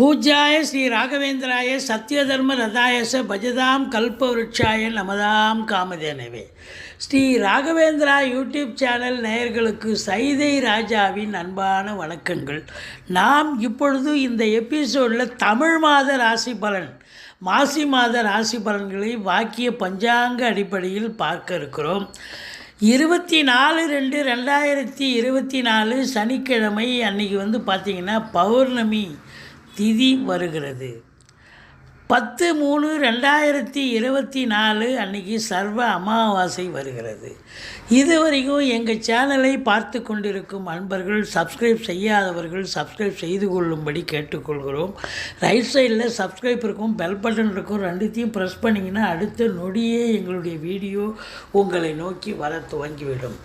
பூஜ்யாய ஸ்ரீ ராகவேந்திராய சத்யதர்ம ரதாயச பஜதாம் கல்பவருட்சாய நமதாம் காமதேனவே. ஸ்ரீ ராகவேந்திரா யூடியூப் சேனல் நேயர்களுக்கு சைதை ராஜாவின் அன்பான வணக்கங்கள். நாம் இப்பொழுது இந்த எபிசோடில் தமிழ் மாத ராசி பலன் மாசி மாத ராசி பலன்களை வாக்கிய பஞ்சாங்க அடிப்படையில் பார்க்க இருக்கிறோம். இருபத்தி நாலு ரெண்டு ரெண்டாயிரத்தி இருபத்தி நாலு சனிக்கிழமை அன்னைக்கு வந்து பார்த்திங்கன்னா பௌர்ணமி திதி வருகிறது. பத்து மூணு ரெண்டாயிரத்தி இருபத்தி நாலு அன்னைக்கு சர்வ அமாவாசை வருகிறது. இது வரைக்கும் எங்கள் சேனலை பார்த்து கொண்டிருக்கும் அன்பர்கள் சப்ஸ்கிரைப் செய்யாதவர்கள் சப்ஸ்கிரைப் செய்து கொள்ளும்படி கேட்டுக்கொள்கிறோம். ரைட் சைடில் சப்ஸ்கிரைப் இருக்கும் பெல் பட்டன் இருக்கும் ரெண்டுத்தையும் ப்ரெஸ் பண்ணிங்கன்னா அடுத்த நொடியே எங்களுடைய வீடியோ உங்களை நோக்கி வர துவங்கிவிடும்.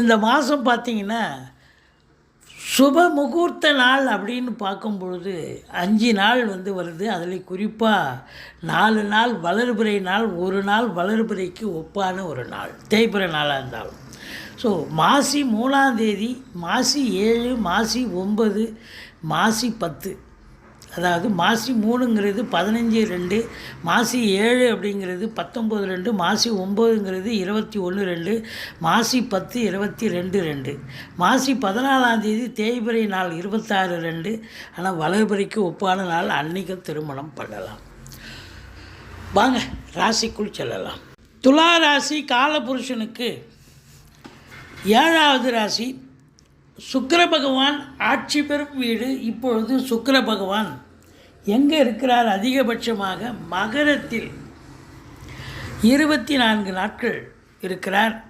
இந்த மாதம் பார்த்தீங்கன்னா சுப முகூர்த்த நாள் அப்படின்னு பார்க்கும் பொழுது அஞ்சு நாள் வந்து வருது. அதில் குறிப்பாக நாலு நாள் வளர்பிறை நாள் ஒரு நாள் வளர்பிறைக்கு ஒப்பான ஒரு நாள் தேய்பிறை நாளாக இருந்தாலும். ஸோ மாசி மூணாம் தேதி மாசி ஏழு மாசி ஒன்பது மாசி பத்து. அதாவது மாசி மூணுங்கிறது பதினஞ்சு ரெண்டு மாசி ஏழு அப்படிங்கிறது பத்தொம்போது ரெண்டு மாசி ஒம்போதுங்கிறது இருபத்தி ஒன்று ரெண்டு மாசி பத்து இருபத்தி ரெண்டு ரெண்டு. மாசி பதினாலாம் தேதி தேய்பிறை நாள் இருபத்தாறு ரெண்டு. ஆனால் வளர்பிறைக்கு ஒப்பான நாள் அன்னைக்கு திருமணம் பண்ணலாம். வாங்க ராசிக்குள் செல்லலாம். துலா ராசி காலபுருஷனுக்கு ஏழாவது ராசி சுக்கர பகவான் ஆட்சி பெறும் வீடு இப்பொழுது சுக்கர பகவான். எங்கே இருக்கிறார் அதிகபட்சமாக மகரத்தில். இருபத்தி நான்கு நாட்கள் இருக்கிறார்.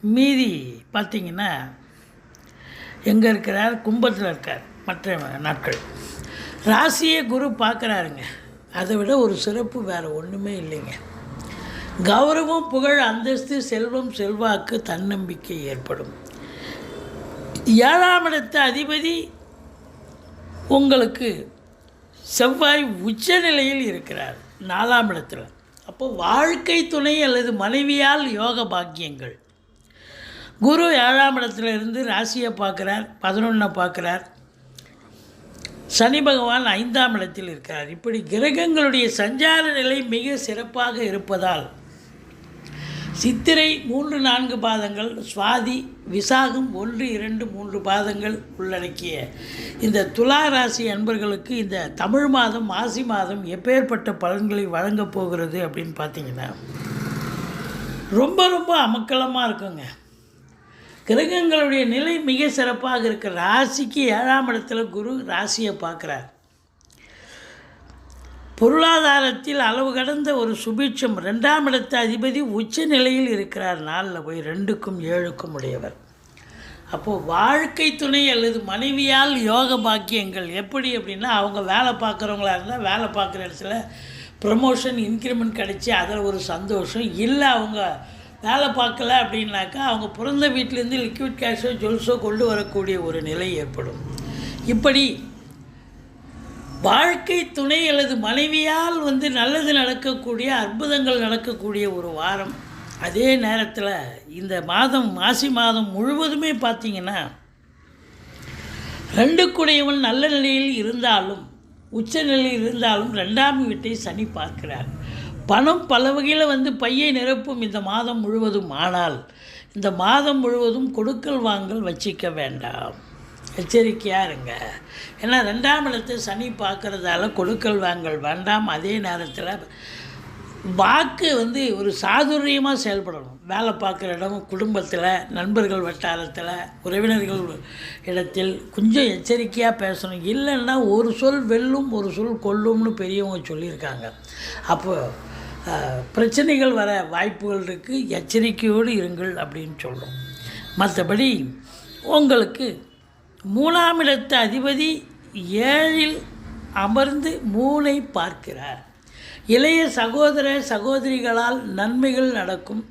மீதி பார்த்திங்கன்னா எங்கே இருக்கிறார்? கும்பத்தில் இருக்கார் மற்ற நாட்கள். ராசியை குரு பார்க்குறாருங்க அதை விட ஒரு சிறப்பு வேறு ஒன்றுமே இல்லைங்க. கௌரவம் புகழ் அந்தஸ்து செல்வம் செல்வாக்கு தன்னம்பிக்கை ஏற்படும். ஏழாம் இடத்த அதிபதி உங்களுக்கு செவ்வாய் உச்ச நிலையில் இருக்கிறார் நாலாம் இடத்தில். அப்போ வாழ்க்கை துணை அல்லது மனைவியால் யோக பாக்கியங்கள். குரு ஏழாம் இடத்துல இருந்து ராசியை பார்க்குறார் பதினொன்றை பார்க்குறார். சனி பகவான் ஐந்தாம் இடத்தில் இருக்கிறார். இப்படி கிரகங்களுடைய சஞ்சார நிலை மிக சிறப்பாக இருப்பதால் சித்திரை மூன்று நான்கு பாதங்கள் சுவாதி விசாகம் ஒன்று இரண்டு மூன்று பாதங்கள் உள்ளடக்கிய இந்த துலா ராசி அன்பர்களுக்கு இந்த தமிழ் மாதம் மாசி மாதம் எப்பேற்பட்ட பலன்களை வழங்கப் போகிறது அப்படின்னு பார்த்தீங்கன்னா ரொம்ப ரொம்ப அமக்கலமாக இருக்குங்க. கிரகங்களுடைய நிலை மிக சிறப்பாக இருக்கிற ராசிக்கு ஏழாம் இடத்துல குரு ராசியை பார்க்குறார். பொருளாதாரத்தில் அளவு கடந்த ஒரு சுபீட்சம் ரெண்டாம் இடத்த அதிபதி உச்ச நிலையில் இருக்கிறார். நாளில் போய் ரெண்டுக்கும் ஏழுக்கும் உடையவர். அப்போது வாழ்க்கை துணை அல்லது மனைவியால் யோக பாக்கியங்கள் எப்படி அப்படின்னா அவங்க வேலை பார்க்குறவங்களா இருந்தால் வேலை பார்க்குற இடத்துல ப்ரமோஷன் இன்க்ரிமெண்ட் கிடச்சி அதில் ஒரு சந்தோஷம். இல்லை அவங்க வேலை பார்க்கல அப்படின்னாக்கா அவங்க பிறந்த வீட்டிலேருந்து லிக்விட் கேஷோ ஜுவல்ஸோ கொண்டு வரக்கூடிய ஒரு நிலை ஏற்படும். இப்படி வாழ்க்கை துணை அல்லது மனைவியால் வந்து நல்லது நடக்கக்கூடிய அற்புதங்கள் நடக்கக்கூடிய ஒரு வாரம். அதே நேரத்தில் இந்த மாதம் மாசி மாதம் முழுவதுமே பார்த்திங்கன்னா ரெண்டு குடையவன் நல்ல நிலையில் இருந்தாலும் உச்ச நிலையில் இருந்தாலும் ரெண்டாம் வீட்டை சனி பார்க்கிறார். பணம் பல வகையில் வந்து பையை நிரப்பும் இந்த மாதம் முழுவதும். ஆனால் இந்த மாதம் முழுவதும் கொடுக்கல் வாங்கல் வச்சிக்க வேண்டாம். எச்சரிக்கையாக இருங்க. ஏன்னா ரெண்டாம் இடத்து சனி பார்க்குறதால கொடுக்கல் வாங்கல் வேண்டாம். அதே நேரத்தில் வாக்கு வந்து ஒரு சாதுரியமாக செயல்படணும். வேலை பார்க்குற இடம் குடும்பத்தில் நண்பர்கள் வட்டாரத்தில் உறவினர்கள் இடத்தில் கொஞ்சம் எச்சரிக்கையாக பேசணும். இல்லைன்னா ஒரு சொல் வெல்லும் ஒரு சொல் கொல்லும்னு பெரியவங்க சொல்லியிருக்காங்க. அப்போது பிரச்சனைகள் வர வாய்ப்புகள் இருக்குது எச்சரிக்கையோடு இருங்கள் அப்படின்னு சொல்கிறோம் மற்றபடி உங்களுக்கு மூணாம் அதிபதி ஏழில் அமர்ந்து மூளை பார்க்கிறார். இளைய சகோதர சகோதரிகளால் நன்மைகள் நடக்கும்.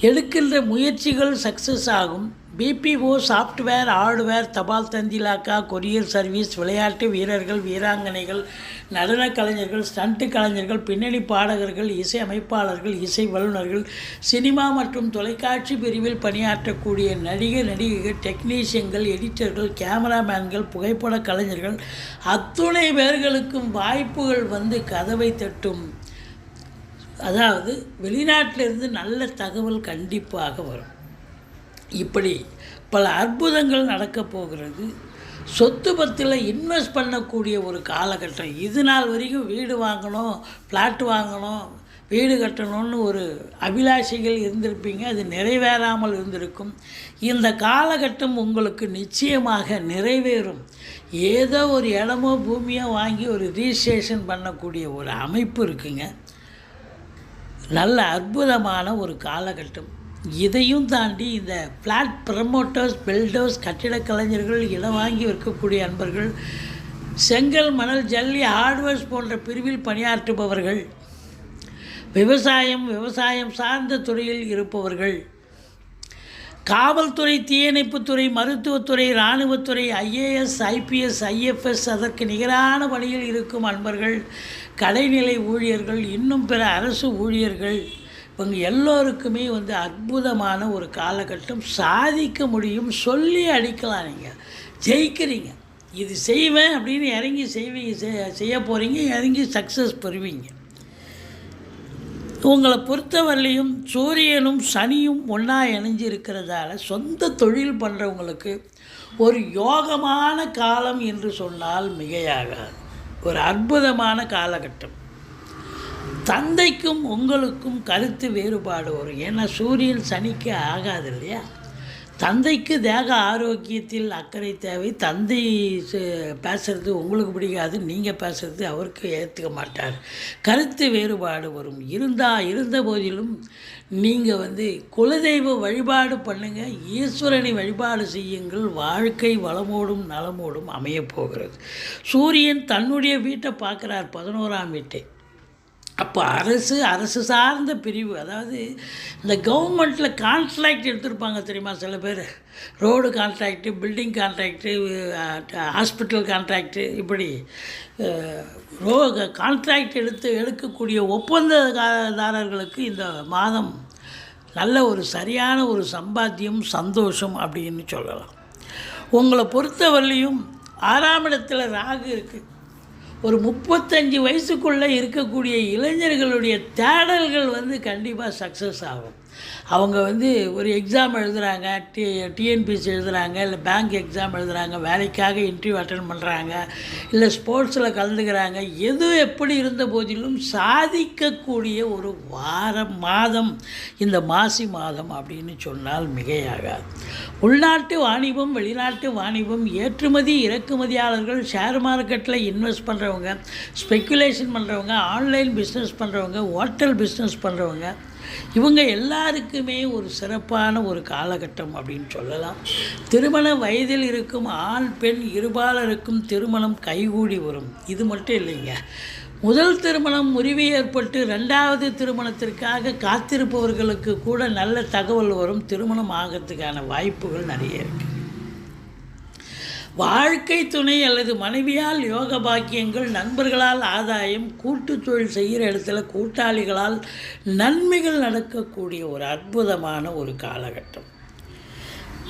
எடுக்கின்ற முயற்சிகள் சக்ஸஸ் ஆகும். பிபிஓ சாஃப்ட்வேர் ஹார்ட்வேர் தபால் தந்திலாக்கா கொரியர் சர்வீஸ் விளையாட்டு வீரர்கள் வீராங்கனைகள் நடன கலைஞர்கள் ஸ்டண்ட் கலைஞர்கள் பின்னணி பாடகர்கள் இசை அமைப்பாளர்கள் இசை வல்லுநர்கள் சினிமா மற்றும் தொலைக்காட்சி பிரிவில் பணியாற்றக்கூடிய நடிகர் நடிகைகள் டெக்னீஷியன்கள் எடிட்டர்கள் கேமராமேன்கள் புகைப்பட கலைஞர்கள் அத்துணை பேர்களுக்கும் வாய்ப்புகள் வந்து கதவை தட்டும். அதாவது வெளிநாட்டிலிருந்து நல்ல தகவல் கண்டிப்பாக வரும். இப்படி பல அற்புதங்கள் நடக்கப் போகிறது. சொத்து பத்தில் இன்வெஸ்ட் பண்ணக்கூடிய ஒரு காலகட்டம். இது நாள் வரைக்கும் வீடு வாங்கணும் ஃப்ளாட் வாங்கணும் வீடு கட்டணும்னு ஒரு அபிலாஷைகள் இருந்திருப்பீங்க. அது நிறைவேறாமல் இருந்திருக்கும். இந்த காலகட்டம் உங்களுக்கு நிச்சயமாக நிறைவேறும். ஏதோ ஒரு இடமோ பூமியோ வாங்கி ஒரு ரிஜிஸ்ட்ரேஷன் பண்ணக்கூடிய ஒரு அமைப்பு இருக்குங்க. நல்ல அற்புதமான ஒரு காலகட்டம். இதையும் தாண்டி இந்த ஃப்ளாட் ப்ரமோட்டர்ஸ் பில்டர்ஸ் கட்டிடக் கலைஞர்கள் இடம் வாங்கி விற்கக்கூடிய அன்பர்கள் செங்கல் மணல் ஜல்லி ஹார்ட்வேர்ஸ் போன்ற பிரிவில் பணியாற்றுபவர்கள் விவசாயம் விவசாயம் சார்ந்த துறையில் இருப்பவர்கள் காவல்துறை தீயணைப்புத்துறை மருத்துவத்துறை இராணுவத்துறை ஐஏஎஸ் ஐபிஎஸ் ஐஎஃப்எஸ் அதற்கு நிகரான பணியில் இருக்கும் அன்பர்கள் கடைநிலை ஊழியர்கள் இன்னும் பிற அரசு ஊழியர்கள் இவங்க எல்லோருக்குமே வந்து அற்புதமான ஒரு காலகட்டம். சாதிக்க முடியும் சொல்லி அடிக்கலாம் நீங்கள் ஜெயிக்கிறீங்க. இது செய்வேன் அப்படின்னு இறங்கி செய்வீங்க செய்- செய்ய போகிறீங்க இறங்கி சக்ஸஸ் பெறுவீங்க. உங்களை பொறுத்தவரையிலையும் சூரியனும் சனியும் ஒன்றா இணைஞ்சு இருக்கிறதால சொந்த தொழில் பண்ணுறவங்களுக்கு ஒரு யோகமான காலம் என்று சொன்னால் மிகையாகாது. ஒரு அற்புதமான காலகட்டம். தந்தைக்கும் உங்களுக்கும் கருத்து வேறுபாடு வரும். ஏன்னா சூரியன் சனிக்கு ஆகாது இல்லையா? தந்தைக்கு தேக ஆரோக்கியத்தில் அக்கறை தேவை. தந்தை ச- உங்களுக்கு பிடிக்காது நீங்கள் பேசுகிறது அவருக்கு ஏற்றுக்க மாட்டார். கருத்து வேறுபாடு வரும். இருந்தால் இருந்த போதிலும் நீங்கள் வந்து குலதெய்வ வழிபாடு பண்ணுங்கள் ஈஸ்வரனை வழிபாடு செய்யுங்கள். வாழ்க்கை வளமோடும் நலமோடும் அமையப் போகிறது. சூரியன் தன்னுடைய வீட்டை பார்க்குறார் பதினோராம் வீட்டை. அப்போ அரசு அரசு சார்ந்த பிரிவு அதாவது இந்த கவர்மெண்ட்டில் கான்ட்ராக்ட் எடுத்திருப்பாங்க தெரியுமா சில பேர்? Road contract building contract hospital contract இப்படி ரோ கான்ட்ராக்ட் எடுத்து எடுக்கக்கூடிய ஒப்பந்ததாரர்களுக்கு இந்த மாதம் நல்ல ஒரு சரியான ஒரு சம்பாத்தியம் சந்தோஷம் அப்படின்னு சொல்லலாம். உங்களை பொறுத்தவரையிலையும் ஆறாம் இடத்தில் ராகு இருக்குது ஒரு முப்பத்தஞ்சு வயசுக்குள்ளே இருக்கக்கூடிய இளைஞர்களுடைய தேடல்கள் வந்து கண்டிப்பாக சக்ஸஸ் ஆகும். அவங்க வந்து ஒரு எக்ஸாம் எழுதுகிறாங்க டி டிஎன்பிசி எழுதுகிறாங்க இல்லை பேங்க் எக்ஸாம் எழுதுகிறாங்க வேலைக்காக இன்டர்வியூ அட்டன் பண்ணுறாங்க இல்லை ஸ்போர்ட்ஸில் கலந்துக்கிறாங்க எது எப்படி இருந்த போதிலும் சாதிக்கக்கூடிய ஒரு வாரம் மாதம் இந்த மாசி மாதம் அப்படின்னு சொன்னால் மிகையாகாது. உள்நாட்டு வாணிபம் வெளிநாட்டு வாணிபம் ஏற்றுமதி இறக்குமதியாளர்கள் ஷேர் மார்க்கெட்டில் இன்வெஸ்ட் பண்ணுற பண்ணுறவங்க ஸ்பெக்குலேஷன் பண்ணுறவங்க ஆன்லைன் பிஸ்னஸ் பண்ணுறவங்க ஹோட்டல் பிஸ்னஸ் பண்ணுறவங்க இவங்க எல்லாருக்குமே ஒரு சிறப்பான ஒரு காலகட்டம் அப்படின்னு சொல்லலாம். திருமண வயதில் இருக்கும் ஆண் பெண் இருபாலருக்கும் திருமணம் கைகூடி வரும். இது மட்டும் இல்லைங்க. முதல் திருமணம் முறிவு ஏற்பட்டு ரெண்டாவது திருமணத்திற்காக காத்திருப்பவர்களுக்கு கூட நல்ல தகவல் வரும். திருமணம் ஆகிறதுக்கான வாய்ப்புகள் நிறைய இருக்குது வாழ்க்கை துணை அல்லது மனைவியால் யோக பாக்கியங்கள் நண்பர்களால் ஆதாயம் கூட்டு தொழில் செய்கிற இடத்துல கூட்டாளிகளால் நன்மைகள் நடக்கக்கூடிய ஒரு அற்புதமான ஒரு காலகட்டம்.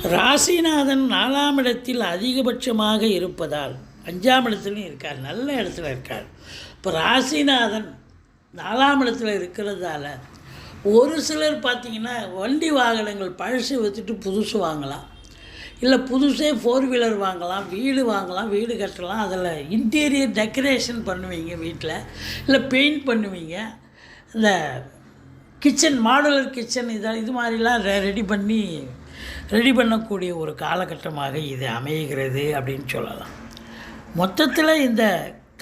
ராசிநாதன் நாலாம் இடத்தில் அதிகபட்சமாக இருப்பதால் அஞ்சாம் இடத்துலையும் இருக்கார் நல்ல இடத்துல இருக்கார். இப்போ ராசிநாதன் நாலாம் இடத்துல இருக்கிறதால ஒரு சிலர் பார்த்தீங்கன்னா வண்டி வாகனங்கள் பழசு விற்றுட்டு புதுசு வாங்கலாம். இல்லை புதுசே ஃபோர் வீலர் வாங்கலாம் வீடு வாங்கலாம் வீடு கட்டலாம் அதில் இன்டீரியர் டெக்கரேஷன் பண்ணுவீங்க வீட்டில் இல்லை பெயிண்ட் பண்ணுவீங்க இந்த கிச்சன் மாடுலர் கிச்சன் இதை இது மாதிரிலாம் ரெடி பண்ணி ரெடி பண்ணக்கூடிய ஒரு காலகட்டமாக இது அமைகிறது அப்படின்னு சொல்லலாம். மொத்தத்தில் இந்த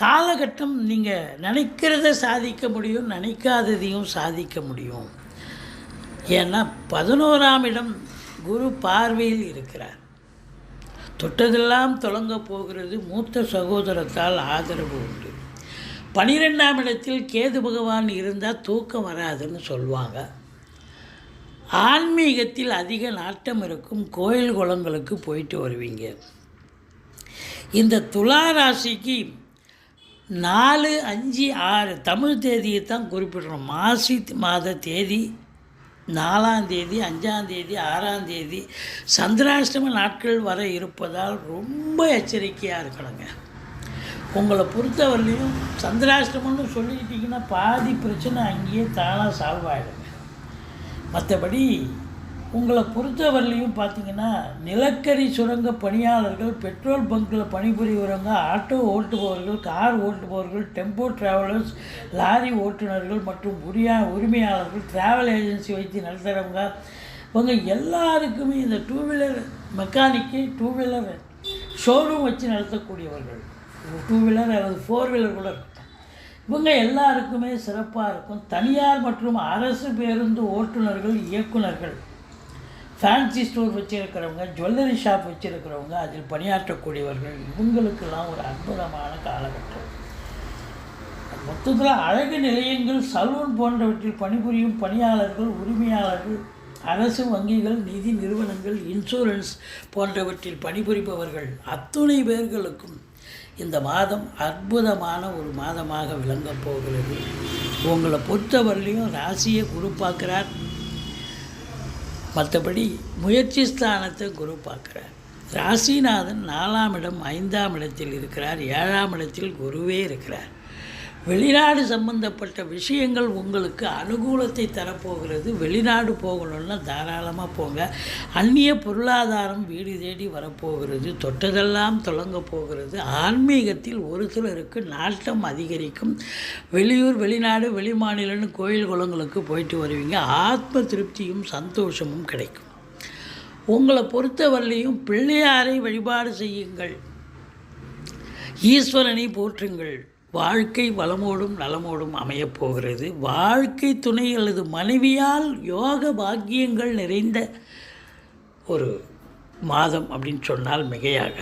காலகட்டம் நீங்கள் நினைக்கிறத சாதிக்க முடியும் நினைக்காததையும் சாதிக்க முடியும். ஏன்னா பதினோராம் இடம் குரு பார்வையில் இருக்கிறார். தொட்டதெல்லாம் தொடங்க போகிறது மூத்த சகோதரத்தால் ஆதரவு உண்டு. பனிரெண்டாம் இடத்தில் கேது பகவான் இருந்தால் தூக்கம் வராதுன்னு சொல்லுவாங்க ஆன்மீகத்தில் அதிக நாட்டம் இருக்கும் கோயில் குளங்களுக்கு போயிட்டு வருவீங்க. இந்த துலா ராசிக்கு நாலு அஞ்சு ஆறு தமிழ் தேதியை தான் குறிப்பிடுறோம். மாசி மாத தேதி நாலாந்தேதி அஞ்சாந்தேதி ஆறாந்தேதி சந்திராஷ்டம நாட்கள் வர இருப்பதால் ரொம்ப எச்சரிக்கையாக இருக்கணுங்க. உங்களை பொறுத்தவரையிலையும் சந்திராஷ்டமம்னு சொல்லிக்கிட்டிங்கன்னா பாதி பிரச்சனை அங்கேயே தானாக சால்வ் ஆகிடுங்க மற்றபடி உங்களை பொறுத்தவரையிலையும் பார்த்தீங்கன்னா நிலக்கரி சுரங்க பணியாளர்கள் பெட்ரோல் பங்க்கில் பணிபுரிகிறவங்க ஆட்டோ ஓட்டுபவர்கள் கார் ஓட்டுபவர்கள் டெம்போ டிராவலர்ஸ் லாரி ஓட்டுநர்கள் மற்றும் உரியா உரிமையாளர்கள் டிராவல் ஏஜென்சி வைத்து நடத்துகிறவங்க இவங்க எல்லாருக்குமே இந்த two wheeler mechanic two wheeler showroom வச்சு நடத்தக்கூடியவர்கள். டூ வீலர் அல்லது ஃபோர் வீலர் கூட இருக்கட்டும். இவங்க எல்லாருக்குமே சிறப்பாக இருக்கும். தனியார் மற்றும் அரசு பேருந்து ஓட்டுநர்கள் இயக்குனர்கள் ஃபேன்சி ஸ்டோர் வச்சுருக்கிறவங்க ஜுவல்லரி ஷாப் வச்சுருக்கிறவங்க அதில் பணியாற்றக்கூடியவர்கள் இவங்களுக்கெல்லாம் ஒரு அற்புதமான காலகட்டம். மொத்தத்தில் அழகு நிலையங்கள் சலூன் போன்றவற்றில் பணிபுரியும் பணியாளர்கள் உரிமையாளர்கள் அரசு வங்கிகள் நிதி நிறுவனங்கள் இன்சூரன்ஸ் போன்றவற்றில் பணிபுரிபவர்கள் அத்துணை பேர்களுக்கும் இந்த மாதம் அற்புதமான ஒரு மாதமாக விளங்கப் போகிறது. உங்களை பொறுத்தவரையிலையும் ராசியை குரு பார்க்குறார் மற்றபடி முயற்சி ஸ்தானத்தை குரு பார்க்குறார். ராசிநாதன் நாலாம் இடம் ஐந்தாம் இடத்தில் இருக்கிறார் ஏழாம் இடத்தில் குருவே இருக்கிறார். வெளிநாடு சம்பந்தப்பட்ட விஷயங்கள் உங்களுக்கு அனுகூலத்தை தரப்போகிறது. வெளிநாடு போகணுன்னா தாராளமாக போங்க. அந்நிய பொருளாதாரம் வீடு தேடி வரப்போகிறது. தொட்டதெல்லாம் தொடங்க போகிறது. ஆன்மீகத்தில் ஒரு சிலருக்கு நாட்டம் அதிகரிக்கும். வெளியூர் வெளிநாடு வெளிமாநிலன்னு கோயில் குளங்களுக்கு போயிட்டு வருவீங்க. ஆத்ம திருப்தியும் சந்தோஷமும் கிடைக்கும். உங்களை பொறுத்தவரையிலையும் பிள்ளையாரை வழிபாடு செய்யுங்கள். ஈஸ்வரனை போற்றுங்கள். வாழ்க்கை வளமோடும் நலமோடும் அமையப் போகிறது. வாழ்க்கை துணை அல்லது மனைவியால் யோக பாக்கியங்கள் நிறைந்த ஒரு மாதம் அப்படின்னு சொன்னால் மிகையாக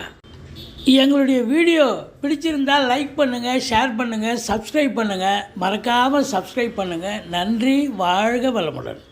எங்களுடைய வீடியோ பிடிச்சிருந்தால் லைக் பண்ணுங்கள் ஷேர் பண்ணுங்கள் சப்ஸ்கிரைப் பண்ணுங்கள் மறக்காமல் சப்ஸ்கிரைப் பண்ணுங்கள் நன்றி வாழ்க வளமுடன்.